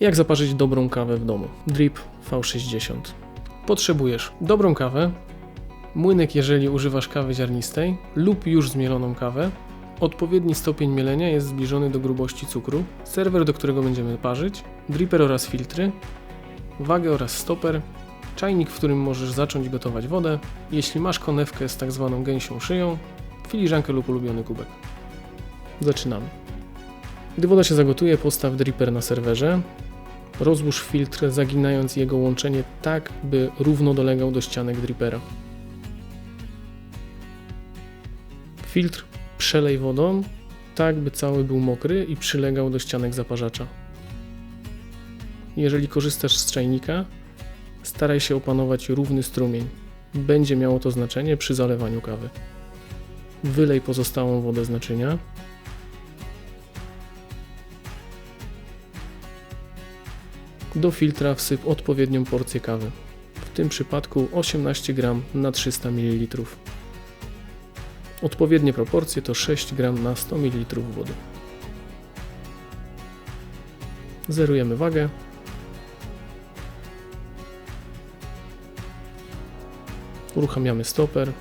Jak zaparzyć dobrą kawę w domu? Drip V60. Potrzebujesz dobrą kawę, młynek jeżeli używasz kawy ziarnistej lub już zmieloną kawę. Odpowiedni stopień mielenia jest zbliżony do grubości cukru, serwer, do którego będziemy parzyć, dripper oraz filtry, wagę oraz stoper, czajnik, w którym możesz zacząć gotować wodę, jeśli masz konewkę z tak zwaną gęsią szyją, filiżankę lub ulubiony kubek. Zaczynamy. Gdy woda się zagotuje, postaw dripper na serwerze. Rozłóż filtr, zaginając jego łączenie tak, by równo dolegał do ścianek drippera. Filtr przelej wodą, tak by cały był mokry i przylegał do ścianek zaparzacza. Jeżeli korzystasz z czajnika, staraj się opanować równy strumień. Będzie miało to znaczenie przy zalewaniu kawy. Wylej pozostałą wodę z naczynia. Do filtra wsyp odpowiednią porcję kawy. W tym przypadku 18 g na 300 ml. Odpowiednie proporcje to 6 g na 100 ml wody. Zerujemy wagę. Uruchamiamy stoper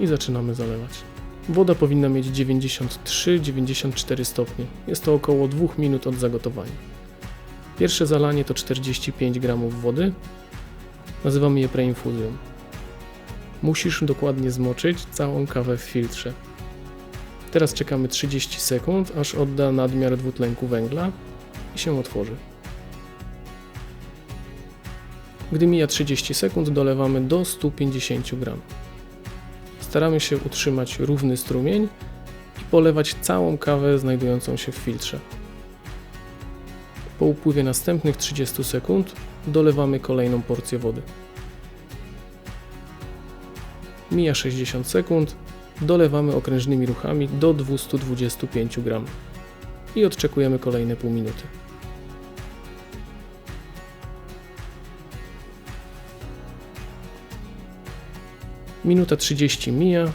i zaczynamy zalewać. Woda powinna mieć 93-94 stopnie. Jest to około 2 minut od zagotowania. Pierwsze zalanie to 45 g wody. Nazywamy je preinfuzją. Musisz dokładnie zmoczyć całą kawę w filtrze. Teraz czekamy 30 sekund, aż odda nadmiar dwutlenku węgla i się otworzy. Gdy mija 30 sekund, dolewamy do 150 g. Staramy się utrzymać równy strumień i polewać całą kawę znajdującą się w filtrze. Po upływie następnych 30 sekund dolewamy kolejną porcję wody. Mija 60 sekund, dolewamy okrężnymi ruchami do 225 g i odczekujemy kolejne pół minuty. Minuta 30 mija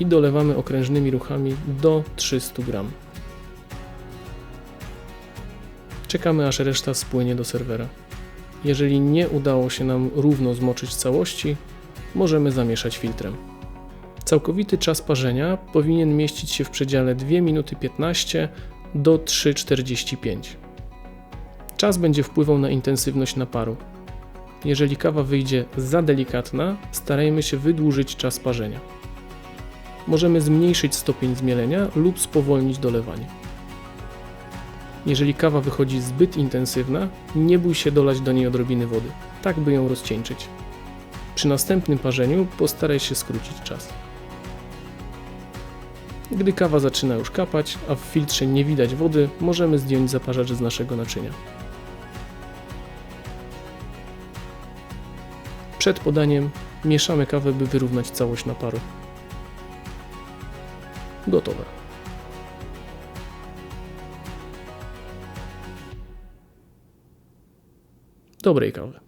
i dolewamy okrężnymi ruchami do 300 g. Czekamy aż reszta spłynie do serwera. Jeżeli nie udało się nam równo zmoczyć całości, możemy zamieszać filtrem. Całkowity czas parzenia powinien mieścić się w przedziale 2 minuty 15 do 3,45. Czas będzie wpływał na intensywność naparu. Jeżeli kawa wyjdzie za delikatna, starajmy się wydłużyć czas parzenia. Możemy zmniejszyć stopień zmielenia lub spowolnić dolewanie. Jeżeli kawa wychodzi zbyt intensywna, nie bój się dolać do niej odrobiny wody, tak by ją rozcieńczyć. Przy następnym parzeniu postaraj się skrócić czas. Gdy kawa zaczyna już kapać, a w filtrze nie widać wody, możemy zdjąć zaparzacz z naszego naczynia. Przed podaniem mieszamy kawę, by wyrównać całość naparu. Gotowe. Dobrej kawy.